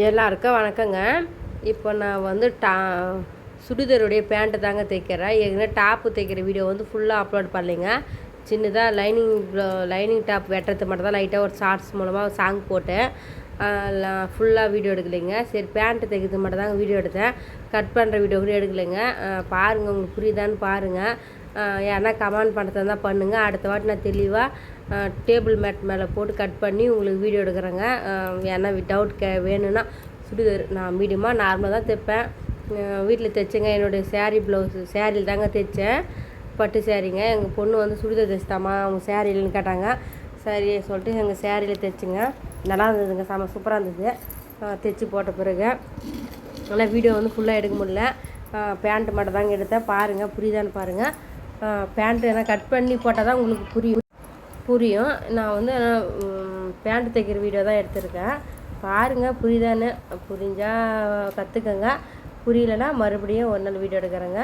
எல்லாருக்கும் வணக்கங்க. இப்போ நான் வந்து டா சுடிதாருடைய பேண்ட்டு தாங்க தைக்கிறேன். ஏற்கனவே டாப்பு தைக்கிற வீடியோ வந்து ஃபுல்லாக அப்லோட் பண்ணலைங்க. சின்னதாக லைனிங் லைனிங் டாப் வெட்டுறது மட்டும் தான் லைட்டாக ஒரு ஷார்ட்ஸ் மூலமாக சாங் போட்டேன். ஃபுல்லாக வீடியோ எடுக்கலைங்க. சரி பேண்ட்டு தைக்கிறது மட்டும் தாங்க வீடியோ எடுத்தேன். கட் பண்ணுற வீடியோ கூட எடுக்கலைங்க. பாருங்கள் உங்களுக்கு புரியுதான்னு பாருங்கள் யாருன்னா கமெண்ட் பண்ணுறதா தான் பண்ணுங்கள் அடுத்த வாட்டி நான் தெளிவாக டேபிள் மேட் மேலே போட்டு கட் பண்ணி உங்களுக்கு வீடியோ எடுக்கிறேங்க. ஏன்னா டவுட் கே வேணும்னா சுடிதார். நான் மீடியமாக நார்மலாக தான் தைப்பேன். வீட்டில் தைச்சேங்க. என்னுடைய சேரீ ப்ளவுஸு சேரீல் தாங்க தைச்சேன். பட்டு சேரீங்க எங்கள் பொண்ணு வந்து சுடிதார் தைச்சிட்டாமா. அவங்க சேரீலன்னு கேட்டாங்க. சரி சொல்லிட்டு எங்கள் சேரீயில் தைச்சிங்க. நல்லா இருந்ததுங்க. செம சூப்பராக இருந்தது. தைச்சி போட்ட பிறகு. ஆனால் வீடியோ வந்து ஃபுல்லாக எடுக்க முடியல. பேண்ட்டு மட்டும் தாங்க எடுத்தேன். பாருங்கள் புரியுதான்னு பாருங்கள் பேண்ட்டு எதனா கட் பண்ணி போட்டால் தான் உங்களுக்கு புரியும். புரியும். நான் வந்து பேண்ட் தைக்கிற வீடியோ தான் எடுத்திருக்கேன். பாருங்கள் புரியுதான்னு. புரிஞ்சால் கற்றுக்கங்க புரியலன்னா மறுபடியும் ஒரு நாள் வீடியோ எடுக்கிறேங்க.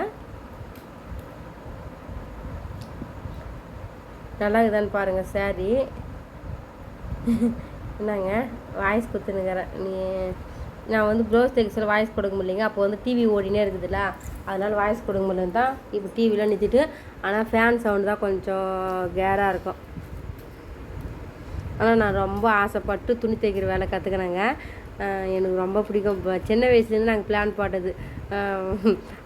நல்லா இருக்குதான்னு பாருங்கள் சாரி என்னங்க? வாய்ஸ் கொடுத்துனுக்கிறேன் நீ நான் வந்து ப்ளவுஸ் தைக்க சொல்ல வாய்ஸ் கொடுக்க முடியலைங்க. அப்போ வந்து டிவி ஓடினே இருக்குதுல்ல. அதனால் வாய்ஸ் கொடுக்க முடியலன்னு தான் இப்போ டிவிலாம் நிறுத்திட்டு ஆனால் ஃபேன் சவுண்டு தான் கொஞ்சம் கேராக இருக்கும். ஆனால் நான் ரொம்ப ஆசைப்பட்டு துணி தைக்கிற வேலை கற்றுக்கினேங்க எனக்கு ரொம்ப பிடிக்கும். சின்ன வயசுலேருந்து நாங்கள் பிளான் போட்டது.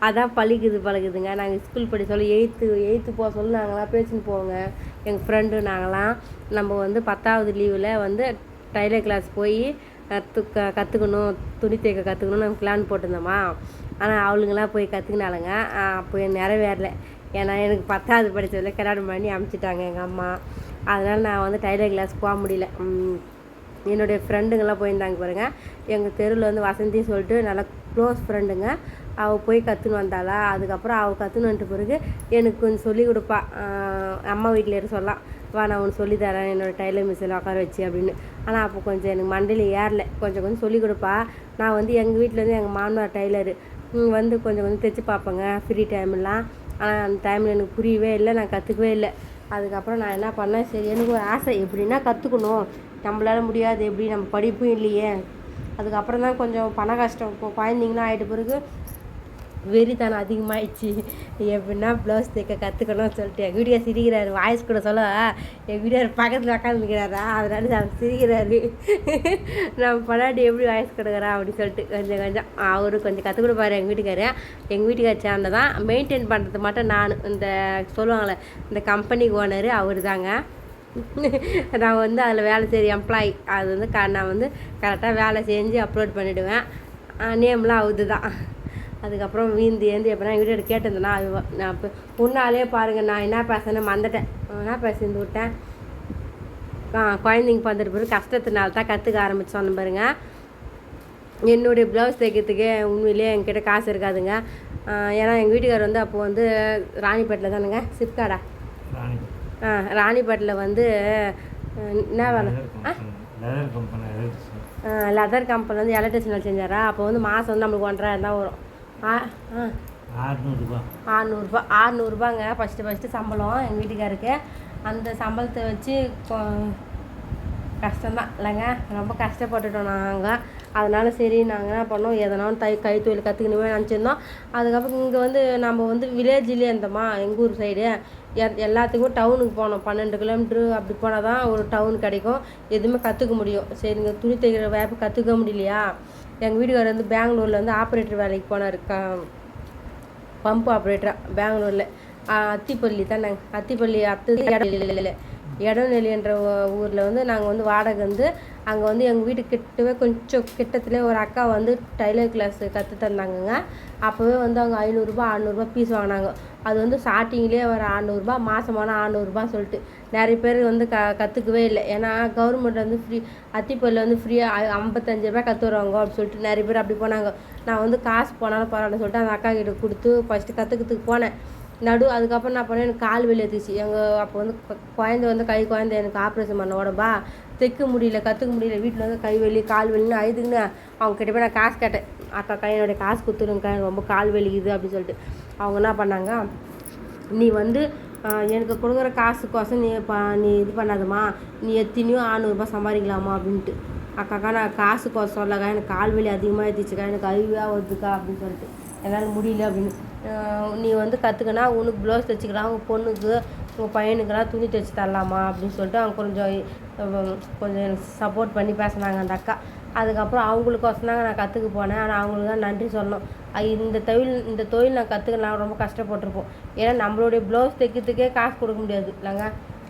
அதான் பழிக்குது பழகுதுங்க. நாங்கள் ஸ்கூல் படி சொல்ல எயித்து எயித்து போக சொல்ல நாங்களாம் பேசின்னு போவோங்க எங்கள் ஃப்ரெண்டு நாங்களாம் நம்ம வந்து பத்தாவது லீவில் வந்து டைலர் கிளாஸ் போய் கற்று க கற்றுக்கணும் துணி தைக்க கற்றுக்கணும்னு நாங்கள் பிளான் போட்டிருந்தோமா. ஆனால் அவளுங்களாம் போய் கற்றுக்கினாலுங்க அப்போ எனக்கு நிறைவேறல. ஏன்னா எனக்கு பத்தாவது படித்ததில் கல்யாணம் பண்ணி அமுச்சிட்டாங்க எங்கள் அம்மா. அதனால் நான் வந்து டைலர் கிளாஸ் போக முடியல. என்னுடைய ஃப்ரெண்டுங்கெல்லாம் போயிருந்தாங்க பாருங்கள் எங்கள் தெருவில் வந்து வசந்தி சொல்லிட்டு நல்லா க்ளோஸ் ஃப்ரெண்டுங்க அவள் போய் கற்றுன்னு வந்தாளா. அதுக்கப்புறம் அவள் கற்றுன்னு வந்துட்டு பிறகு எனக்கு கொஞ்சம் சொல்லி கொடுப்பா. அம்மா வீட்டில் இரு சொல்லலாம் வா நான் உனக்கு சொல்லி தரேன் என்னோடய டைலர் மிஷினில் உட்கார வச்சு அப்படின்னு. ஆனால் அப்போ கொஞ்சம் எனக்கு மண்டையில் ஏறல. கொஞ்சம் கொஞ்சம் சொல்லிக் கொடுப்பா. நான் வந்து எங்கள் வீட்டில் வந்து எங்கள் மாமனார் டைலரு. வந்து கொஞ்சம் கொஞ்சம் தைச்சு பார்ப்பேங்க ஃப்ரீ டைம்லாம் ஆனால் அந்த டைமில் எனக்கு புரியவே இல்லை நான் கற்றுக்கவே இல்லை. அதுக்கப்புறம் நான் என்ன பண்ணேன் சரி எனக்கு ஒரு ஆசை. எப்படின்னா கற்றுக்கணும் நம்மளால் முடியாது எப்படி நம்ம படிப்பும் இல்லையே. அதுக்கப்புறம் தான் கொஞ்சம் பண கஷ்டம். இப்போ குழந்தைங்களாம் ஆகிட்ட பிறகு வெறித்தனம் அதிகமாகிடுச்சு எப்படின்னா ப்ளவுஸ் தைக்க கற்றுக்கணும்னு சொல்லிட்டு எங்கள் வீடியோ சிரிக்கிறாரு வாய்ஸ் கூட சொல்ல எங்கள் வீடியோ பக்கத்தில் உட்காந்துக்கிறாரா அதனால அவர் சிரிக்கிறாரு. நம்ம பொண்டாட்டி எப்படி வாய்ஸ் கொடுக்குறா அப்படின்னு சொல்லிட்டு கொஞ்சம் கொஞ்சம் அவரு கொஞ்சம் கற்றுக் கொடுப்பாரு எங்கள் வீட்டுக்காரு. எங்கள் வீட்டுக்கார் சேர்ந்த தான் மெயின்டைன் பண்ணுறது மட்டும் நான் இந்த சொல்லுவாங்களே இந்த கம்பெனி ஓனர் அவர் தாங்க நான் வந்து அதில் வேலை செய்கிற எம்ப்ளாயி அது வந்து க நான் வந்து கரெக்டாக வேலை செஞ்சு அப்லோட் பண்ணிவிடுவேன் நேம்லாம் அவுது தான் அதுக்கப்புறம் வீந்து ஏந்து எப்படின்னா வீட்டு கேட்டிருந்தேன்னா அது நான் இப்போ முன்னாலே பாருங்கள் நான் என்ன பேசுனேன்னு மறந்துட்டேன். என்ன பேசிருந்து விட்டேன்? ஆ குழந்தைங்க வந்துட்டு பிறகு கஷ்டத்தினால தான் கற்றுக்க சொன்ன பாருங்க. என்னுடைய ப்ளவுஸ் தைக்கிறதுக்கே உண்மையிலேயே என்கிட்ட காசு இருக்காதுங்க. ஆ, ஏன்னா எங்கள் வீட்டுக்கார் வந்து அப்போ வந்து ராணிப்பேட்டில் தானுங்க. சிப்காடா ஆ ராணிப்பேட்டில் வந்து என்ன வேலை? எலக்ட்ரிஷியன் லெதர் கம்பெனி வந்து எலக்ட்ரிஷியன் செஞ்சாரா? அப்போ வந்து மாதம் வந்து நம்மளுக்கு ஒன்றரை தான் வரும். ஆ ஆ. ஆறுநூறுபா. ஆறுநூறுபா ஆறுநூறுபாங்க. ஃபஸ்ட்டு ஃபஸ்ட்டு சம்பளம் எங்கள் வீட்டுக்காருக்கு. அந்த சம்பளத்தை வச்சு கஷ்டம்தான். இல்லைங்க ரொம்ப கஷ்டப்பட்டுட்டோம் நாங்கள் அதனால சரி நாங்கள் என்ன பண்ணோம்? எதனாலும் தை கைத்தொழில் கற்றுக்கணுமே நினச்சிருந்தோம். அதுக்கப்புறம் இங்கே வந்து நம்ம வந்து வில்லேஜ்லேயே இருந்தோமா எங்கள் ஊர் சைடு எல்லாத்துக்கும் டவுனுக்கு போனோம். பன்னெண்டு கிலோமீட்ரு அப்படி போனால் தான் ஒரு டவுன் கிடைக்கும். எதுவுமே கற்றுக்க முடியும். சரி இங்கே துணி தைக்கிற வேலை கற்றுக்க முடியலையா? எங்கள் வீட்டுக்காரர் வந்து பெங்களூரில் வந்து ஆப்ரேட்டர் வேலைக்கு போனார். பம்ப் ஆப்ரேட்டராக பெங்களூரில். அத்திப்பள்ளி தானே? அத்திப்பள்ளி அத்து இடநிலை இடநிலைன்ற ஊரில் வந்து நாங்கள் வந்து வாடகை வந்து அங்கே வந்து எங்கள் வீட்டு கிட்டவே கொஞ்சம் கிட்டத்துலேயே ஒரு அக்கா வந்து டைலர் கிளாஸ் கற்று தந்தாங்கங்க. அப்போவே வந்து அவங்க ஐநூறுரூபா அறநூறுபா பீஸ் வாங்கினாங்க. அது வந்து ஸ்டார்டிங்லேயே ஒரு அறநூறுபா மாதமான அறநூறுபா சொல்லிட்டு. நிறைய பேர் வந்து க கற்றுக்கவே இல்லை. ஏன்னா கவர்மெண்ட் வந்து ஃப்ரீ அத்திப்பள்ளியில் வந்து ஃப்ரீயாக ஐம்பத்தஞ்சு ரூபாய் கற்று வருவாங்க அப்படின்னு சொல்லிட்டு நிறைய பேர் அப்படி போனாங்க. நான் வந்து காசு போனாலும் பரவாயில்ல சொல்லிட்டு அந்த அக்கா கிட்ட கொடுத்து ஃபஸ்ட்டு கற்றுக்கிறதுக்கு போனேன். நடு அதுக்கப்புறம் நான் பண்ணேன் எனக்கு கால் வலி எடுத்துச்சு எங்கள் அப்போ வந்து குழந்தை வந்து கை குழந்தை எனக்கு ஆப்ரேஷன் பண்ண உடம்பா. தைக்க முடியல கற்றுக்க முடியல. வீட்டில் வந்து கை வலி கால் வலின்னு அழுதுங்கன்னு அவங்க கிட்ட போய் நான் காசு கேட்டேன். அக்கா கை என்னுடைய காசு கொடுத்துருங்கக்கா எனக்கு ரொம்ப கால் வலிக்குது அப்படின்னு சொல்லிட்டு. அவங்க என்ன பண்ணாங்க? நீ வந்து எனக்கு கொடுக்குற காசுக்கோசம் நீ ப நீ இது பண்ணாதம்மா. நீ எத்தனையோ ஆறுநூறுபா சம்பாதிக்கலாமா? அப்படின்ட்டு. அக்காக்கா நான் காசு இல்லைக்கா சொல்லக்கா எனக்கு கால் வலி அதிகமாக இருந்துச்சுக்கா எனக்கு அழிவாக வருதுக்கா அப்படின்னு சொல்லிட்டு. என்னால் முடியல அப்படின்னு. நீ வந்து கற்றுக்கினா உனக்கு ப்ளவுஸ் தைச்சிக்கலாம் உங்கள் பொண்ணுக்கு உங்கள் பையனுக்கெல்லாம் துணி தைச்சி தரலாமா அப்படின்னு சொல்லிட்டு அவங்க கொஞ்சம் கொஞ்சம் எனக்கு சப்போர்ட் பண்ணி பேசினாங்க அந்த அக்கா. அதுக்கப்புறம் அவங்களுக்கோசம் தாங்க நான் கற்றுக்க போனேன். ஆனால் அவங்களுக்கு தான் நன்றி சொல்லணும். இந்த தொழில் இந்த தொழில் நான் கற்றுக்கலாம் ரொம்ப கஷ்டப்பட்டிருப்போம். ஏன்னா நம்மளுடைய ப்ளவுஸ் தைக்கிறதுக்கே காசு கொடுக்க முடியாது இல்லைங்க?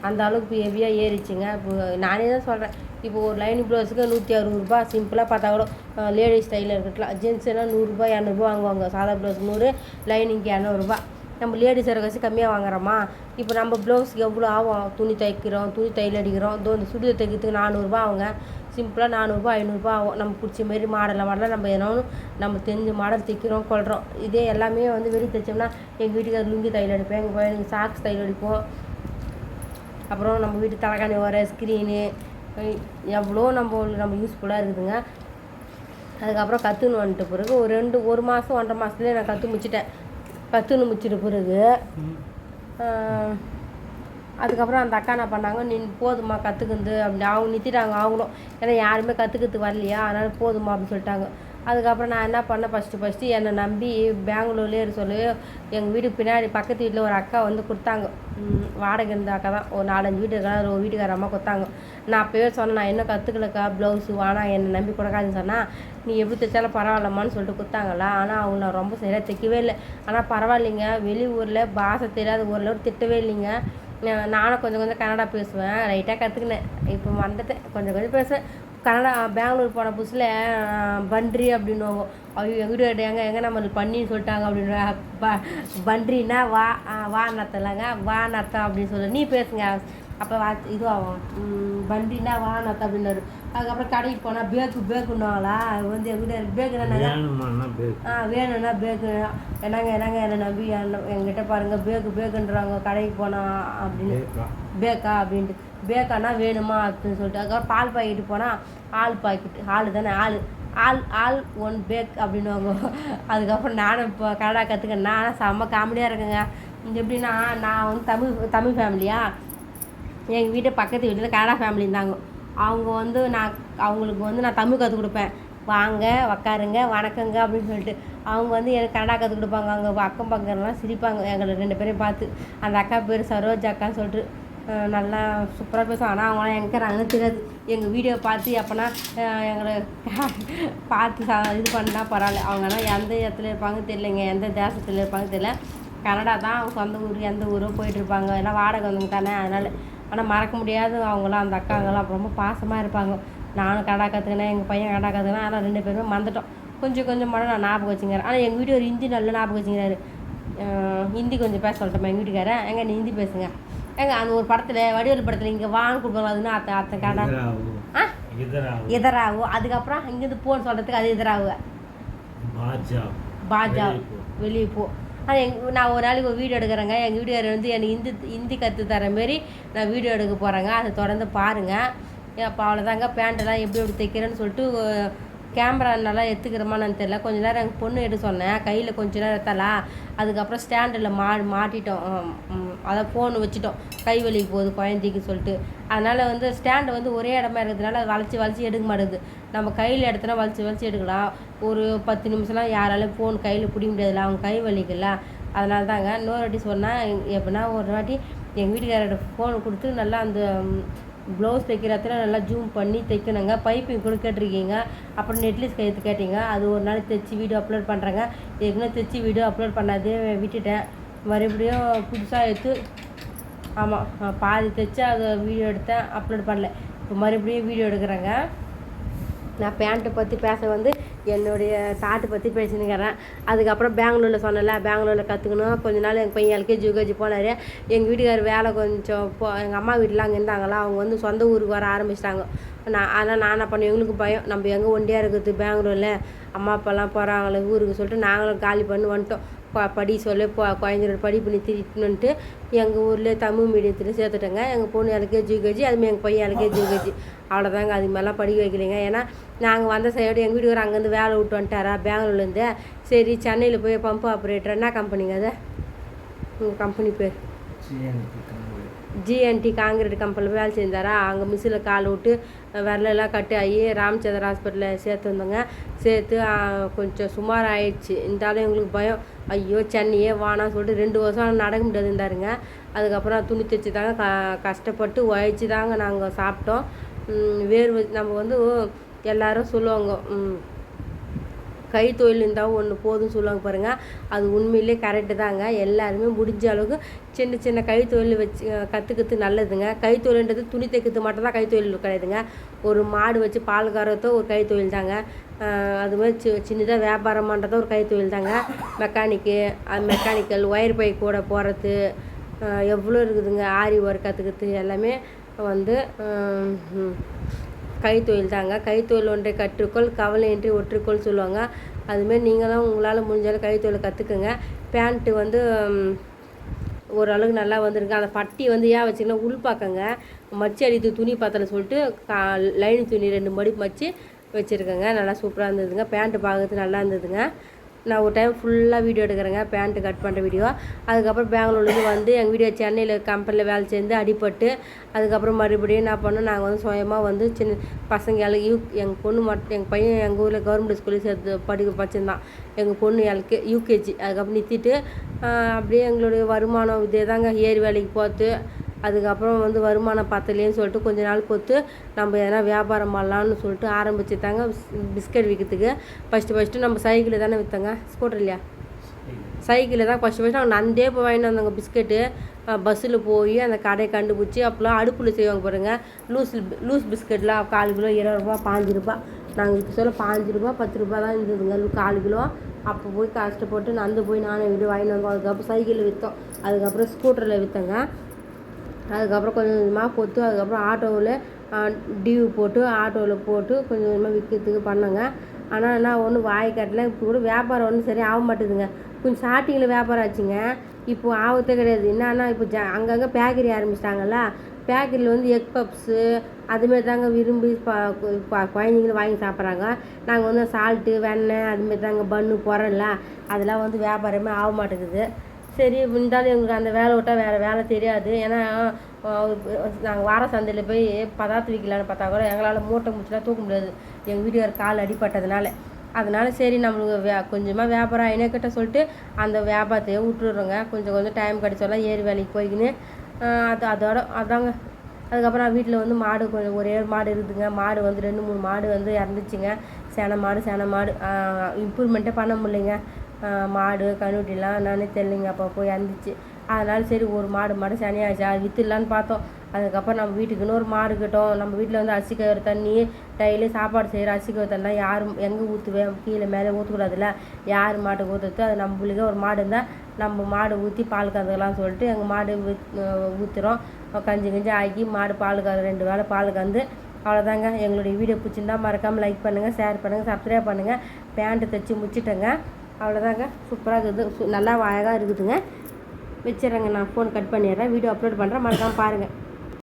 அந்த அளவுக்கு ஹெவியாக ஏறிச்சுங்க. இப்போ நானே தான் சொல்கிறேன் இப்போ ஒரு லைனிங் ப்ளவுஸுக்கு நூற்றி அறுபதுரூபா சிம்பிளாக பார்த்தா கூட லேடிஸ் ஸ்டைலில் இருக்கலாம் ஜென்ஸ் எல்லாம் நூறுரூபா இரநூறுபா வாங்குவாங்க. சாதா ப்ளவுஸ் நூறு லைனிங்க்கு இரநூறுபா நம்ம லேடிஸ் சர்க்கஸ் கம்மியாக வாங்குறோமா? இப்போ நம்ம ப்ளவுஸ்க்கு எவ்வளோ ஆகும்? துணி தைக்கிறோம் துணி தையல் அடிக்கிறோம். இதோ இந்த சுடிதார் தைக்கிறதுக்கு நானூறுரூபா ஆகுங்க. சிம்பிளாக நானூறுரூபா ஐநூறுரூபா ஆகும். நம்ம பிடிச்ச மாரி மாடலில் மாடலாக நம்ம எதனாலும் நம்ம தெரிஞ்ச மாடல் தைக்கிறோம் கொள்கிறோம் இதே எல்லாமே வந்து வெளியே தைச்சோம்னா எங்கள் வீட்டுக்கு லுங்கி தையல் அடிப்பேன் எங்கள் பையனுக்கு சாக்ஸ் தையல் அடிப்போம். அப்புறம் நம்ம வீட்டு தலைகாணி வர ஸ்க்ரீனு எவ்வளோ நம்ம நம்ம யூஸ்ஃபுல்லாக இருக்குதுங்க. அதுக்கப்புறம் கற்றுன்னு வந்துட்டு பிறகு ஒரு ரெண்டு ஒரு மாதம் ஒன்றரை மாதத்துலேயே நான் கற்று முடிச்சிட்டேன். கற்றுன்னு முடிச்சிட்ட பிறகு அதுக்கப்புறம் அந்த அக்கா என்ன பண்ணாங்க நீ போதுமா கற்றுக்குந்து அப்படி அவங்க நிறுத்திட்டாங்க அவங்களும். ஏன்னா யாருமே கற்றுக்கிறதுக்கு வரலையா? அதனால் போதுமா அப்படின்னு சொல்லிட்டாங்க. அதுக்கப்புறம் நான் என்ன பண்ணேன்? ஃபஸ்ட்டு ஃபஸ்ட்டு என்னை நம்பி பெங்களூர்லேயே சொல்லி எங்கள் வீட்டுக்கு பின்னாடி பக்கத்து வீட்டில் ஒரு அக்கா வந்து கொடுத்தாங்க. வாடகை இருந்த அக்கா தான். ஒரு நாலஞ்சு வீட்டு இருக்கா ஒரு வீட்டுக்கார அம்மா கொடுத்தாங்க. நான் அப்போயே சொன்னேன் நான் இன்னும் கற்றுக்கலக்கா ப்ளவுஸு வானா என்னை நம்பி கொடுக்காதுன்னு சொன்னால் நீ எப்படி தைச்சாலும் பரவாயில்லம்மான்னு சொல்லிட்டு கொடுத்தாங்களா ஆனால் அவங்க நான் ரொம்ப சரியாக தைக்கவே இல்லை. ஆனால் பரவாயில்லைங்க. வெளியூரில் பாஷை தெரியாத ஊரில் திட்டவே இல்லைங்க. நானும் கொஞ்சம் கொஞ்சம் கன்னடா பேசுவேன். லைட்டாக கற்றுக்கினேன் இப்போ வந்துட்டேன். கொஞ்சம் கொஞ்சம் பேசுவேன். கன்னடா பெங்களூர் போன புதுசில் பன்றி அப்படின்னுவாங்க ஐயோ எங்கள் வீடு எங்கே எங்கே நம்மளுக்கு பண்ணின்னு சொல்லிட்டாங்க அப்படின்னு ப பன்றின்னா வா ஆ, வா நத்தலைங்க வா நத்தம் அப்படின்னு சொல்லி. நீ பேசுங்க. அப்போ வா இதுவாகும். பன்றின்னா வா நத்தம் அப்படின்னாரு. அதுக்கப்புறம் கடைக்கு போனால் பேக்கு பேக்குன்னுவாங்களா? அது வந்து எங்கள் வீடு பேக்கு என்னங்க? வேணுமான்னா பேக் ஆ வேணும்னா பேக்கு. என்னங்க என்னங்க என்னை நம்பி எங்கிட்ட பாருங்க பேக்கு பேக்குன்றாங்க. கடைக்கு போனா அப்படின்னு. பேக்கா அப்படின்ட்டு. பேக்கானா வேணுமா அப்படின்னு சொல்லிட்டு. அதுக்கப்புறம் பால் பாக்கெட்டு போனால் ஆள் பாக்கெட் ஆள் தானே ஆள். ஆள் ஆள் ஒன் பேக் அப்படின்னுவாங்க. அதுக்கப்புறம் நானும் இப்போ கனடா கற்றுக்கேன் நான் செம்ம காமெடியாக இருக்குங்க. எப்படின்னா நான் வந்து தமிழ் தமிழ் ஃபேமிலியா எங்கள் வீட்டு பக்கத்து வீட்டில் கனடா ஃபேமிலி இருந்தாங்க. அவங்க வந்து நான் அவங்களுக்கு வந்து நான் தமிழ் கற்றுக் கொடுப்பேன். வாங்க உக்காருங்க வணக்கங்க அப்படின்னு சொல்லிட்டு. அவங்க வந்து எனக்கு கனடா கற்றுக் கொடுப்பாங்க. அவங்க அக்கம் பக்கம்லாம் சிரிப்பாங்க. எங்களை ரெண்டு பேரையும் பார்த்து. அந்த அக்கா பேர் சரோஜா அக்கான்னு சொல்லிட்டு. நல்லா சூப்பராக பேசுவாங்க ஆனால் அவங்களாம் எங்கே தெரியாது. எங்கள் வீடியோ பார்த்து எப்போனா எங்களை பார்த்து ச இது பண்ணால் பரவாயில்ல. அவங்கலாம் எந்த இடத்துல இருப்பாங்க தெரியலைங்க. எந்த தேசத்தில் இருப்பாங்க தெரியல. கனடா தான் அவங்க சொந்த ஊர் எந்த ஊரோ போயிட்டுருப்பாங்க ஏன்னா வாடகை வந்தவங்க தானே அதனால். ஆனால் மறக்க முடியாது அவங்களாம் அந்த அக்காங்கெல்லாம் ரொம்ப பாசமாக இருப்பாங்க. நானும் கடா கற்றுக்கினேன் எங்கள் பையன் கடா கற்றுக்கினேன் ஆனால் ரெண்டு பேருமே மறந்துட்டோம். கொஞ்சம் கொஞ்சம் மட்டும் நான் ஞாபகம் வச்சுங்கிறேன் ஆனால் எங்கள் வீட்டு ஒரு ஹிந்தி நல்லா ஞாபகம் வச்சுக்கிறாரு. ஹிந்தி கொஞ்சம் பேச சொல்லிட்டோம் எங்கள் வீட்டுக்காரன் எங்க நீ ஹிந்தி பேசுங்க. ஏங்க அந்த ஒரு படத்தில் வடிவேல் படத்தில் இங்கே வான்னு கொடுப்பாங்க அதுன்னு அத்தை அத்தை கடா? ஆ? இதராவு எதராகும் அதுக்கப்புறம் இங்கேருந்து போன்னு சொல்கிறதுக்கு அது எதிராகுங்க பாஜா. பாஜா. வெளிய போ. ஆனால் எங் நான் ஒரு நாளைக்கு ஒரு வீடியோ எடுக்கிறேங்க. எங்கள் வீடியோர் வந்து எனக்கு ஹிந்தி ஹிந்தி கற்று தர மாரி நான் வீடியோ எடுக்க போகிறேங்க அதை தொடர்ந்து பாருங்கள் அப்போ அவ்வளோதாங்க பேண்ட்டெல்லாம் எப்படி எப்படி தைக்கிறேன்னு சொல்லிட்டு கேமரா நல்லா எடுத்துக்கிறோமான்னு தெரியல. கொஞ்ச நேரம் எங்கள் பொண்ணு எடுக்க சொன்னேன். கையில் கொஞ்ச நேரம் எடுத்தாலா அதுக்கப்புறம் ஸ்டாண்டில் மா மாட்டிட்டோம். அதை அதான் ஃபோன் வச்சுட்டோம். கை வலிக்கு போகுது குழந்தைக்கு சொல்லிட்டு. அதனால் வந்து ஸ்டாண்டு வந்து ஒரே இடமா இருக்கிறதுனால அது வளைச்சி வளைச்சி எடுக்க மாட்டேங்குது நம்ம கையில் எடுத்தனா வளைச்சி வளைச்சி எடுக்கலாம். ஒரு பத்து நிமிஷம்லாம் யாராலையும் ஃபோன் கையில் பிடிக்க முடியாதுல்ல. அவங்க கை வலிக்கல அதனால தாங்க இன்னொரு வாட்டி சொன்னால் எப்படின்னா ஒரு வாட்டி எங்கள் வீட்டுக்காரோட ஃபோன் கொடுத்து நல்லா அந்த ப்ளவுஸ் தைக்கிற இடத்துல நல்லா ஜூம் பண்ணி தைக்கணுங்க. பைப்பிங் கூட கேட்டிருக்கீங்க. அப்புறம் நெட்லீஸ் கையெழுத்து கேட்டீங்க. அது ஒரு நாள் தைச்சி வீடியோ அப்லோட் பண்ணுறேங்க ஏற்கனவே தைச்சி வீடியோ அப்லோட் பண்ணாதே விட்டுட்டேன். மறுபடியும் புதுசாக எடுத்து ஆமாம் பாதி தைச்சு அதை வீடியோ எடுத்தேன். அப்லோட் பண்ணல. இப்போ மறுபடியும் வீடியோ எடுக்கிறேங்க. நான் பேண்ட்டை பற்றி பேச வந்து என்னுடைய தாட்டு பற்றி பேசினுக்கிறேன். அதுக்கப்புறம் பெங்களூரில் சொன்னல பெங்களூரில் கற்றுக்கணும் கொஞ்ச நாள் எங்கள் பையன் எல்கேஜி யூகேஜி போனார். எங்கள் வீட்டுக்கார் வேலை கொஞ்சம் போ எங்கள் அம்மா வீட்டில் அங்கே இருந்தாங்களா அவங்க வந்து சொந்த ஊருக்கு வர ஆரம்பிச்சிட்டாங்க. நான் ஆனால் நான் என்ன பண்ணேன் எங்களுக்கு பயம். நம்ம எங்கே ஒண்டியாக இருக்குது பெங்களூரில்? அம்மா அப்பாலாம் போகிறாங்களே ஊருக்கு சொல்லிட்டு நாங்களும் காலி பண்ணி வந்துட்டோம். படி சொல்லி போ குழந்தையோட படிப்பு நிறுத்திட்டுன்ட்டு எங்கள் ஊரில் தமிழ் மீடியத்தில் சேர்த்துட்டேங்க. எங்கள் பொண்ணு எல்கேஜி யூகேஜி அதுமாதிரி எங்கள் பையன் எல்கேஜி யூகேஜி. அவ்வளோதாங்க அதுக்கு மேலாம் படிக்க வைக்கலைங்க. ஏன்னா நாங்கள் வந்த சைடு எங்கள் வீட்டுக்காரர் அங்கேருந்து வேலை விட்டு வந்துட்டாரா பெங்களூர்லேருந்து சரி சென்னையில் போய் பம்ப் ஆப்ரேட்டர் என்ன கம்பெனிங்க அது? உங்கள் கம்பெனி பேர்? ஜிஎன்டி காங்கிரீட் கம்பெனியில் வேலை செஞ்சாரா? அங்கே மிஷினில் கால் விட்டு விரலெல்லாம் கட்டு ஆகி ராமச்சந்திர ஹாஸ்பிட்டலில் சேர்த்து வந்தோங்க சேர்த்து கொஞ்சம் சுமார் ஆயிடுச்சு இருந்தாலும் எங்களுக்கு பயம். ஐயோ சென்னையே வானான்னு சொல்லிட்டு ரெண்டு வருஷம் நடக்க முடியாதுன்றாருங்க. அதுக்கப்புறம் துணி தைச்சி தாங்க க கஷ்டப்பட்டு உழைச்சி தாங்க நாங்கள் சாப்பிட்டோம் வேர்வை நம்ம வந்து எல்லாரும் சொல்லுவாங்க கைத்தொழில் இருந்தால் ஒன்று போதும்னு சொல்லுவாங்க பாருங்கள் அது உண்மையிலே கரெக்டு தாங்க. எல்லாருமே முடிஞ்ச அளவுக்கு சின்ன சின்ன கைத்தொழில் வச்சு கற்றுக்கிறது நல்லதுங்க. கைத்தொழில்ன்றது துணி தைக்கிறது மட்டும்தான் கைத்தொழில் கிடையாதுங்க. ஒரு மாடு வச்சு பால் கறதோ ஒரு கைத்தொழில் தாங்க அது மாதிரி சி சின்னதாக வியாபாரம் பண்ணுறதோ ஒரு கைத்தொழில் தாங்க மெக்கானிக்கு மெக்கானிக்கல் ஒயர் பை கூட போகிறது எவ்வளோ இருக்குதுங்க. ஆரி ஒர்க் கற்றுக்கிறது எல்லாமே வந்து கைத்தொழில் தாங்க கைத்தொழில் ஒன்றை கற்றுக்கொள் கவலையின்றி ஒற்றுக்கொள் சொல்லுவாங்க. அதுமாரி நீங்களும் உங்களால் முடிஞ்சாலும் கைத்தொழில் கற்றுக்குங்க பேண்ட்டு வந்து ஓரளவுக்கு நல்லா வந்திருக்கு. அந்த பட்டி வந்து ஏன் வச்சிங்கன்னா உள்பாக்கங்க மச்சி அடித்து துணி பார்த்தல சொல்லிட்டு கா லைன் துணி ரெண்டு மடி மச்சு வச்சுருக்கேங்க. நல்லா சூப்பராக இருந்ததுங்க. பேண்ட்டு பார்க்கறது நல்லா இருந்ததுங்க. நான் ஒரு டைம் ஃபுல்லாக வீடியோ எடுக்கிறேங்க பேண்ட்டு கட் பண்ணுற வீடியோ அதுக்கப்புறம் பெங்களூர்லேருந்து வந்து எங்கள் வீடியோ சென்னையில் கம்பெனியில் வேலை சேர்ந்து அடிபட்டு அதுக்கப்புறம் மறுபடியும் என்ன பண்ணோம் நாங்கள் வந்து சுயமாக வந்து சின்ன பசங்க எல்லாம் யூ எங்கள் பொண்ணு மட்டும் எங்கள் பையன் எங்கள் ஊரில் கவர்மெண்ட் ஸ்கூலில் சேர்த்து படிக்க படிச்சிருந்தான். எங்கள் பொண்ணு எல்கே யூகேஜி அதுக்கப்புறம் நிறுத்திட்டு அப்படியே எங்களுடைய வருமானம் இதே தாங்க ஏரி வேலைக்கு போகிறது அதுக்கப்புறம் வந்து வருமானம் பத்தலேன்னு சொல்லிட்டு கொஞ்ச நாள் பொறுத்து நம்ம எதனா வியாபாரம் பண்ணலான்னு சொல்லிட்டு ஆரம்பிச்சு தாங்க பிஸ்கட் விற்கிறதுக்கு ஃபஸ்ட்டு ஃபஸ்ட்டு நம்ம சைக்கிளில் தானே விற்றங்க ஸ்கூட்டர் இல்லையா? சைக்கிளில் தான் ஃபஸ்ட்டு ஃபஸ்ட்டு அவங்க நந்தே போய் வாங்கிட்டு வந்தாங்க பிஸ்கெட்டு. பஸ்ஸில் போய் அந்த கடையை கண்டுபிடிச்சி அப்போலாம் அடுப்பில் செய்வாங்க பாருங்கள் லூஸ் லூஸ் பிஸ்கெட்லாம் கால் கிலோ இருபது ரூபா பாஞ்சு ரூபா நாங்கள் இப்போ சொல்ல பாஞ்சு ரூபா பத்து ரூபா தான் இருந்ததுங்க. கால் கிலோ. அப்போ போய் கஷ்டப்பட்டு நந்து போய் நானும் வீடு வாங்கிட்டு வந்தோம். அதுக்கப்புறம் சைக்கிளில் விற்றோம் அதுக்கப்புறம் ஸ்கூட்டரில் விற்றோங்க அதுக்கப்புறம் கொஞ்சம் கொஞ்சமாக பொத்து அதுக்கப்புறம் ஆட்டோவில் டியூ போட்டு ஆட்டோவில் போட்டு கொஞ்சம் கொஞ்சமாக விற்கிறதுக்கு பண்ணோங்க. ஆனால் என்ன ஒன்று வாய் கட்டல. இப்போ கூட வியாபாரம் ஒன்றும் சரி ஆக மாட்டேதுங்க. கொஞ்சம் ஸ்டார்டிங்கில் வியாபாரம் ஆச்சுங்க. இப்போ ஆபத்தே கிடையாது. என்னன்னா இப்போ ஜ அங்கங்கே பேக்கரி ஆரம்பிச்சிட்டாங்கல்ல. பேக்கரியில் வந்து எக் பப்ஸு அதுமாரி தாங்க விரும்பி குழந்தைங்களும் வாங்கி சாப்பிட்றாங்க. நாங்கள் வந்து சால்ட்டு வெண்ணெய் அதுமாரி தாங்க பன்னு புறம்ல அதெல்லாம் வந்து வியாபாரமே ஆக மாட்டேங்குது. சரி இருந்தாலும் எங்களுக்கு அந்த வேலை விட்டால் வேறு வேலை தெரியாது. ஏன்னா நாங்கள் வார சந்தையில் போய் பதார்த்து விற்கலான்னு பார்த்தா கூட எங்களால் மூட்டை முடிச்சுலாம் தூக்க முடியாது. எங்கள் வீட்டுக்கார் கால் அடிபட்டதுனால. அதனால சரி நம்மளுக்கு வே கொஞ்சமாக வியாபாரம் ஆயினக்கிட்ட சொல்லிட்டு அந்த வியாபாரத்தையே விட்டுடுறோங்க. கொஞ்சம் கொஞ்சம் டைம் கிடைச்சாலும் ஏரி வேலைக்கு போய்க்கின்னு அது அதோட அதாங்க. அதுக்கப்புறம் வீட்டில் வந்து மாடு கொஞ்சம் ஒரே மாடு இருக்குதுங்க மாடு வந்து ரெண்டு மூணு மாடு வந்து இறந்துச்சுங்க. சேன மாடு சேன மாடு இம்ப்ரூவ்மெண்ட்டே பண்ண முடியலைங்க. மாடு கண்ணுட்டிலாம் என்னன்னு தெரியலைங்க. அப்போ போய் இறந்துச்சு அதனால சரி ஒரு மாடு மாடு சனியாச்சு அது விற்றுலான்னு பார்த்தோம். அதுக்கப்புறம் நம்ம வீட்டுக்குன்னு ஒரு மாடு கிட்டோம். நம்ம வீட்டில் வந்து அசிக்க கயிறு தண்ணி டெய்லி சாப்பாடு செய்கிற அசிக்க கயிறு தண்ணி யாரும் எங்கே ஊற்றுவேன் கீழே மேலே ஊற்றக்கூடாதுல்ல யார் மாட்டுக்கு ஊற்றுறது அது நம்மளுக்கே ஒரு மாடு இருந்தால் நம்ம மாடு ஊற்றி பால் கறந்துக்கலாம்னு சொல்லிட்டு எங்கள் மாடு ஊற்றுறோம் கஞ்சி கஞ்சி ஆக்கி மாடு பால் கற ரெண்டு வேளை பால் கறந்து அவ்வளோதாங்க எங்களுடைய வீடியோ பிடிச்சிருந்தா மறக்காமல் லைக் பண்ணுங்கள் ஷேர் பண்ணுங்கள் சப்ஸ்கிரைப் பண்ணுங்கள் பேண்ட்டு தைச்சி முடிச்சிட்டேங்க. அவ்வளோதாங்க. சூப்பராக இருக்குது. நல்லா அழகாக இருக்குதுங்க. வச்சிடுறேங்க. நான் ஃபோன் கட் பண்ணிடுறேன். வீடியோ அப்லோட் பண்ணுறேன் மறக்காமல் பாருங்கள்